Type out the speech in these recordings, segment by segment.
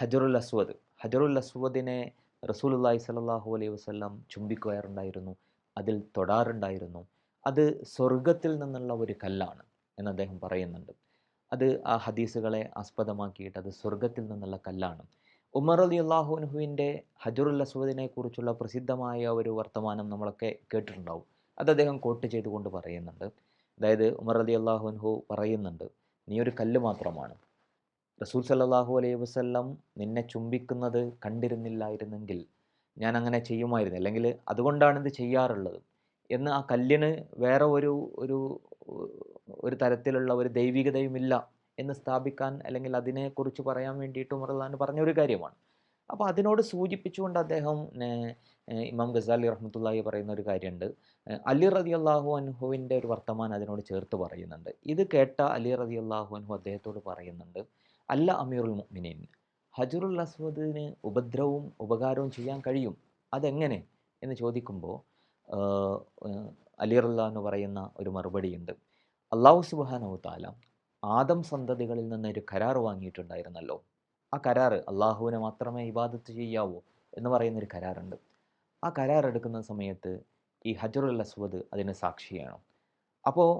ഹജറുൽ അസ്വദ്. ഹജറുൽ അസ്വദിനെ റസൂലുള്ളാഹി സ്വല്ലല്ലാഹു അലൈഹി വസല്ലം ചുംബിക്കുവാറുണ്ടായിരുന്നു. അതിൽ തൊടാറുണ്ടായിരുന്നു. അത് സ്വർഗത്തിൽ നിന്നുള്ള ഒരു കല്ലാണ് എന്ന് അദ്ദേഹം പറയുന്നുണ്ട്. അത് ആ ഹദീസുകളെ ആസ്പദമാക്കിയിട്ട് അത് സ്വർഗത്തിൽ നിന്നുള്ള കല്ലാണ്. ഉമർ അലി അള്ളാഹുനുഹുവിന്റെ ഹജറുൽ അസ്വദിനെ കുറിച്ചുള്ള പ്രസിദ്ധമായ ഒരു വർത്തമാനം നമ്മളൊക്കെ കേട്ടിട്ടുണ്ടാവും. അത് അദ്ദേഹം കോട്ട് ചെയ്തുകൊണ്ട് പറയുന്നുണ്ട്. അതായത് ഉമർ അലി അള്ളാഹുൻഹു പറയുന്നുണ്ട് നീ ഒരു കല്ല് മാത്രമാണ്. റസൂൽ സല്ലാഹു അലൈഹി വസല്ലം നിന്നെ ചുംബിക്കുന്നത് കണ്ടിരുന്നില്ലായിരുന്നെങ്കിൽ ഞാൻ അങ്ങനെ ചെയ്യുമായിരുന്നു. അല്ലെങ്കിൽ അതുകൊണ്ടാണ് ഇത് ചെയ്യാറുള്ളത്. എന്ന് ആ കല്ലിന് വേറെ ഒരു ഒരു ഒരു തരത്തിലുള്ള ഒരു ദൈവികതയുമില്ല എന്ന് സ്ഥാപിക്കാൻ അല്ലെങ്കിൽ അതിനെക്കുറിച്ച് പറയാൻ വേണ്ടിയിട്ട് റഹ്ലാൻ പറഞ്ഞ ഒരു കാര്യമാണ്. അപ്പോൾ അതിനോട് സൂചിപ്പിച്ചുകൊണ്ട് അദ്ദേഹം ഇമാം ഗസാലി റഹ്മത്തുള്ളാഹി പറയുന്ന ഒരു കാര്യമുണ്ട്. അലി റതി അള്ളാഹു അൻഹുവിന്റെ ഒരു വർത്തമാനം അതിനോട് ചേർത്ത് പറയുന്നുണ്ട്. ഇത് കേട്ട അലി റതി അള്ളാഹു അൻഹു അദ്ദേഹത്തോട് പറയുന്നുണ്ട്. അല്ല അമീറുൽ മുഅ്മിനീൻ. ഹജറുൽ അസ്വദിന് ഉപദ്രവവും ഉപകാരവും ചെയ്യാൻ കഴിയും? അതെങ്ങനെ? എന്ന് ചോദിക്കുമ്പോൾ അലിറുല്ല എന്ന് പറയുന്ന ഒരു മറുപടിയുണ്ട്. അള്ളാഹു സുബാനു താല ആദം സന്തതികളിൽ നിന്ന് ഒരു കരാർ വാങ്ങിയിട്ടുണ്ടായിരുന്നല്ലോ. ആ കരാർ അള്ളാഹുവിനെ മാത്രമേ ഇബാദത്ത് ചെയ്യാവൂ എന്ന് പറയുന്നൊരു കരാറുണ്ട്. ആ കരാർ എടുക്കുന്ന സമയത്ത് ഈ ഹജറുൽ അസ്വദ് അതിന് സാക്ഷിയാണ്. അപ്പോൾ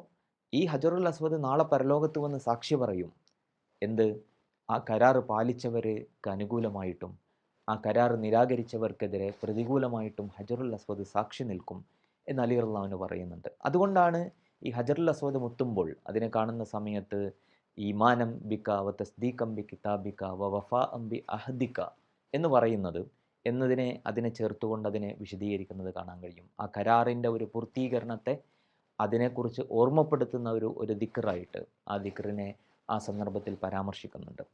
ഈ ഹജറുൽ അസ്വദ് നാളെ പരലോകത്ത് വന്ന് സാക്ഷി പറയും. എന്ത്? ആ കരാർ പാലിച്ചവർക്ക് അനുകൂലമായിട്ടും ആ കരാർ നിരാകരിച്ചവർക്കെതിരെ പ്രതികൂലമായിട്ടും ഹജറുൽ അസ്വദ് സാക്ഷി നിൽക്കും എന്ന് അലി അള്ളാഹുവിന് പറയുന്നുണ്ട്. അതുകൊണ്ടാണ് ഈ ഹജറുൽ അസ്വദ് മുത്തുമ്പോൾ അതിനെ കാണുന്ന സമയത്ത് ഈമാനം ബിക്ക വ തസ്ദീഖം ബി കിതാബിക്ക വ വഫാ അംബി അഹദിക്ക എന്ന് പറയുന്നത് എന്നതിനെ അതിനെ ചേർത്തുകൊണ്ട് അതിനെ വിശദീകരിക്കുന്നത് കാണാൻ കഴിയും. ആ കരാറിന്റെ ഒരു പൂർത്തീകരണത്തെ അതിനെക്കുറിച്ച് ഓർമ്മപ്പെടുത്തുന്ന ഒരു ഒരു ദിക്കറായിട്ട് ആ ദിക്കറിനെ ആ സന്ദർഭത്തിൽ പരാമർശിക്കുന്നുണ്ട്.